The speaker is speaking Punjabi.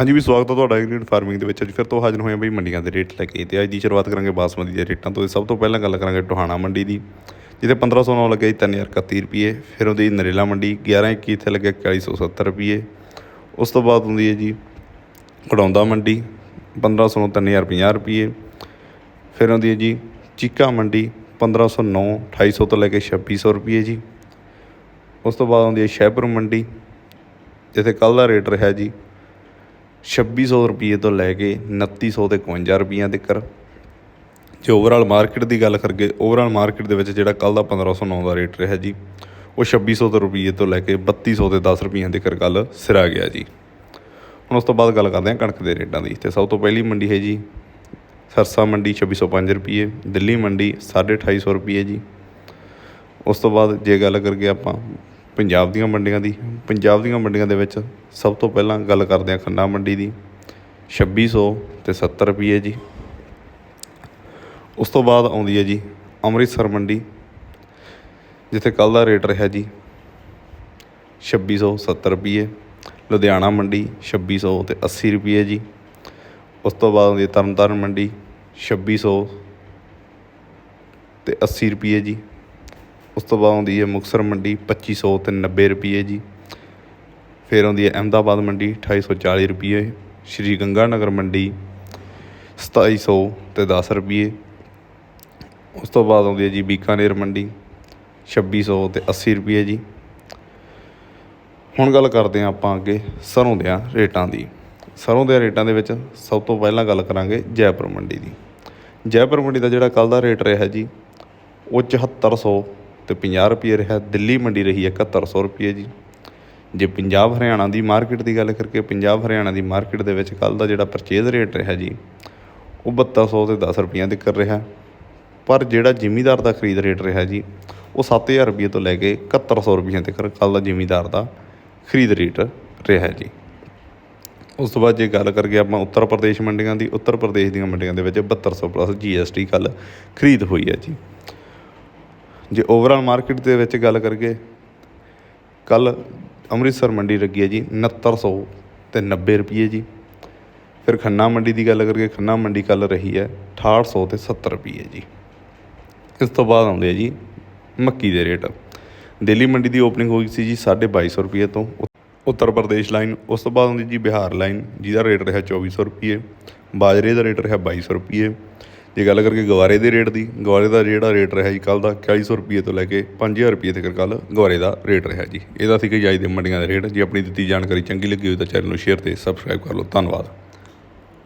ਹਾਂਜੀ ਵੀ ਸਵਾਗਤ ਹੈ ਤੁਹਾਡਾ ਐਗਰੀਕਲਚਰ ਫਾਰਮਿੰਗ ਦੇ ਵਿੱਚ। ਅੱਜ ਫਿਰ ਤੋਂ ਹਾਜ਼ਰ ਹੋਏ ਹਾਂ ਬਈ ਮੰਡੀਆਂ ਦੇ ਰੇਟ ਲੈ ਕੇ। ਤੇ ਅੱਜ ਦੀ ਸ਼ੁਰੂਆਤ ਕਰਾਂਗੇ ਬਾਸਮਤੀ ਦੇ ਰੇਟਾਂ ਤੋਂ। ਸਭ ਤੋਂ ਪਹਿਲਾਂ ਗੱਲ ਕਰਾਂਗੇ ਟੋਹਾਣਾ ਮੰਡੀ ਦੀ ਜਿਹਦੇ 1509 ਲੱਗਿਆ ਜੀ 3031 ਰੁਪਏ। ਫਿਰ ਉਹਦੀ ਨਰੇਲਾ ਮੰਡੀ 1121 ਇੱਥੇ ਲੱਗਿਆ 4170 ਰੁਪਏ। ਉਸ ਤੋਂ ਬਾਅਦ ਹੁੰਦੀ ਹੈ ਜੀ ਘੜੌਂਦਾ ਮੰਡੀ 1500 ਨੂੰ 3050 ਰੁਪਏ। ਫਿਰ ਆਉਂਦੀ ਹੈ ਜੀ ਚੀਕਾ ਮੰਡੀ 1509 2800 ਤੋਂ ਲੈ ਕੇ 2600 ਰੁਪਏ ਜੀ। ਉਸ ਤੋਂ ਬਾਅਦ ਆਉਂਦੀ ਹੈ ਸ਼ਹਿਪੁਰ ਮੰਡੀ, ਜਿੱਥੇ ਕੱਲ ਦਾ ਰੇਟ ਰਿਹਾ ਜੀ 2600 ਰੁਪਏ ਤੋਂ ਲੈ ਕੇ 2900 ਤੇ 51 ਰੁਪਈਆਂ ਤੱਕ। ਜੇ ਓਵਰਆਲ ਮਾਰਕੀਟ ਦੀ ਗੱਲ ਕਰਗੇ ਓਵਰਆਲ ਮਾਰਕੀਟ ਦੇ ਵਿੱਚ ਜਿਹੜਾ ਕੱਲ ਦਾ 1509 ਦਾ ਰੇਟ ਰਿਹਾ ਜੀ, ਉਹ 2600 ਤੋਂ ਰੁਪਏ ਤੋਂ ਲੈ ਕੇ 3200 ਤੇ 10 ਰੁਪਈਆਂ ਤੱਕ ਕੱਲ ਸਿਰਾ ਗਿਆ ਜੀ। ਹੁਣ ਉਸ ਤੋਂ ਬਾਅਦ ਗੱਲ ਕਰਦੇ ਹਾਂ ਕਣਕ ਦੇ ਰੇਟਾਂ ਦੀ। ਤੇ ਸਭ ਤੋਂ ਪਹਿਲੀ ਮੰਡੀ ਹੈ ਜੀ, ਸਰਸਾ ਮੰਡੀ 2605 ਰੁਪਏ ਦਿੱਲੀ ਮੰਡੀ 2850 ਰੁਪਏ ਜੀ। ਉਸ ਤੋਂ ਬਾਅਦ ਜੇ ਗੱਲ ਕਰਗੇ ਆਪਾਂ ਪੰਜਾਬ ਦੀਆਂ ਮੰਡੀਆਂ ਦੀ। ਪੰਜਾਬ ਦੀਆਂ ਮੰਡੀਆਂ ਦੇ ਵਿੱਚ ਸਭ ਤੋਂ ਪਹਿਲਾਂ ਗੱਲ ਕਰਦੇ ਹਾਂ ਖੰਨਾ ਮੰਡੀ ਦੀ। ਛੱਬੀ ਸੌ ਅਤੇ ਸੱਤਰ ਰੁਪਈਏ ਜੀ। ਉਸ ਤੋਂ ਬਾਅਦ ਆਉਂਦੀ ਹੈ ਜੀ ਅੰਮ੍ਰਿਤਸਰ ਮੰਡੀ, ਜਿੱਥੇ ਕੱਲ੍ਹ ਦਾ ਰੇਟ ਰਿਹਾ ਜੀ ਛੱਬੀ ਸੌ ਸੱਤਰ ਰੁਪਈਏ ਲੁਧਿਆਣਾ ਮੰਡੀ, ਛੱਬੀ ਸੌ ਅਤੇ ਅੱਸੀ ਰੁਪਈਏ ਜੀ। ਉਸ ਤੋਂ ਬਾਅਦ ਆਉਂਦੀ ਹੈ ਤਰਨਤਾਰਨ ਮੰਡੀ, ਛੱਬੀ ਸੌ ਤੇ 80 ਰੁਪਏ ਜੀ। ਉਸ ਤੋਂ ਬਾਅਦ ਆਉਂਦੀ ਹੈ ਮੁਕਤਸਰ ਮੰਡੀ 2500 ਤੇ 90 ਰੁਪਏ ਜੀ। ਫਿਰ ਆਉਂਦੀ ਹੈ ਅਹਿਮਦਾਬਾਦ ਮੰਡੀ 2840 ਰੁਪਏ, ਸ਼੍ਰੀ ਗੰਗਾ ਨਗਰ ਮੰਡੀ 2700 ਤੇ 10 ਰੁਪਏ। ਉਸ ਤੋਂ ਬਾਅਦ ਆਉਂਦੀ ਹੈ ਜੀ ਬੀਕਾਨੇਰ ਮੰਡੀ 2600 ਤੇ 80 ਰੁਪਏ ਜੀ। ਹੁਣ ਗੱਲ ਕਰਦੇ ਹਾਂ ਆਪਾਂ ਅੱਗੇ ਸਰੋਂ ਦੇ ਰੇਟਾਂ ਦੀ। ਸਰੋਂ ਦੇ ਰੇਟਾਂ ਦੇ ਵਿੱਚ ਸਭ ਤੋਂ ਪਹਿਲਾਂ ਗੱਲ ਕਰਾਂਗੇ ਜੈਪੁਰ ਮੰਡੀ ਦੀ। ਜੈਪੁਰ ਮੰਡੀ ਦਾ ਜਿਹੜਾ ਕੱਲ ਦਾ ਰੇਟ ਰਿਹਾ ਜੀ, ਉਹ 7400 ਤੇ 50 ਰੁਪਏ ਰਿਹਾ, ਦਿੱਲੀ ਮੰਡੀ ਰਹੀ ਹੈ 7100 ਰੁਪਏ ਜੀ। ਜੇ ਪੰਜਾਬ ਹਰਿਆਣਾ ਦੀ ਮਾਰਕੀਟ ਦੀ ਗੱਲ ਕਰਕੇ ਪੰਜਾਬ ਹਰਿਆਣਾ ਦੀ ਮਾਰਕੀਟ ਦੇ ਵਿੱਚ ਕੱਲ ਦਾ ਜਿਹੜਾ ਪਰਚੇਜ਼ ਰੇਟ ਰਿਹਾ ਜੀ, ਉਹ 7200 ਤੇ 10 ਰੁਪਈਆਂ ਤੱਕ ਰਿਹਾ। ਪਰ ਜਿਹੜਾ ਜ਼ਿਮੀਦਾਰ ਦਾ ਖਰੀਦ ਰੇਟ ਰਿਹਾ ਜੀ, ਉਹ 7000 ਰੁਪਏ ਤੋਂ ਲੈ ਕੇ 7100 ਰੁਪਈਆਂ ਤੱਕ ਕੱਲ ਦਾ ਜ਼ਿਮੀਦਾਰ ਦਾ ਖਰੀਦ ਰੇਟ ਰਿਹਾ ਜੀ। ਉਸ ਤੋਂ ਬਾਅਦ ਜੇ ਗੱਲ ਕਰਕੇ ਆਪਾਂ ਉੱਤਰ ਪ੍ਰਦੇਸ਼ ਮੰਡੀਆਂ ਦੀ, ਉੱਤਰ ਪ੍ਰਦੇਸ਼ ਦੀਆਂ ਮੰਡੀਆਂ ਦੇ ਵਿੱਚ 7200 ਪਲੱਸ ਜੀਐਸਟੀ ਕੱਲ ਖਰੀਦ ਹੋਈ ਹੈ ਜੀ। ਜੇ ਓਵਰਆਲ ਮਾਰਕੀਟ ਦੇ ਵਿੱਚ ਗੱਲ ਕਰੀਏ ਕੱਲ ਅੰਮ੍ਰਿਤਸਰ ਮੰਡੀ ਲੱਗੀ ਹੈ ਜੀ 6900 ਤੇ 90 ਰੁਪਏ ਜੀ। ਫਿਰ ਖੰਨਾ ਮੰਡੀ ਦੀ ਗੱਲ ਕਰੀਏ, ਖੰਨਾ ਮੰਡੀ ਕੱਲ ਰਹੀ ਹੈ 6800 ਤੇ 70 ਰੁਪਏ ਜੀ। ਇਸ ਤੋਂ ਬਾਅਦ ਆਉਂਦੇ ਆ ਜੀ, ਮੱਕੀ ਦੇ ਰੇਟ। ਦਿੱਲੀ ਮੰਡੀ ਦੀ ਓਪਨਿੰਗ ਹੋਈ ਸੀ ਜੀ 2250 ਰੁਪਏ ਤੋਂ, ਉੱਤਰ ਪ੍ਰਦੇਸ਼ ਲਾਈਨ, ਉਸ ਤੋਂ ਬਾਅਦ ਆਉਂਦੀ ਜੀ ਬਿਹਾਰ ਲਾਈਨ, ਜਿਹਦਾ ਰੇਟ ਰਿਹਾ 2400 ਰੁਪਏ ਬਾਜਰੇ ਦਾ ਰੇਟ ਰਿਹਾ 2200 ਰੁਪਏ ਜੇ ਗੱਲ ਕਰਕੇ ਗਵਾਰੇ ਦੇ ਰੇਟ ਦੀ, ਗਵਾਰੇ ਦਾ ਜਿਹੜਾ ਰੇਟ ਰਿਹਾ ਜੀ ਕੱਲ ਦਾ 4100 ਰੁਪਏ ਤੋਂ ਲੈ ਕੇ 5000 ਰੁਪਏ ਤੱਕ ਕੱਲ ਗਵਾਰੇ ਦਾ ਰੇਟ ਰਿਹਾ ਜੀ। ਇਹਦਾ ਸੀ ਕਿ ਜਾਇਜ਼ ਦੇ ਮੰਡੀਆਂ ਦਾ ਰੇਟ। ਜੇ ਆਪਣੀ ਦਿੱਤੀ ਜਾਣਕਾਰੀ ਚੰਗੀ ਲੱਗੀ ਹੋਈ ਤਾਂ ਚੈਨਲ ਨੂੰ ਸ਼ੇਅਰ ਤੇ ਸਬਸਕ੍ਰਾਈਬ ਕਰ ਲਓ। ਧੰਨਵਾਦ।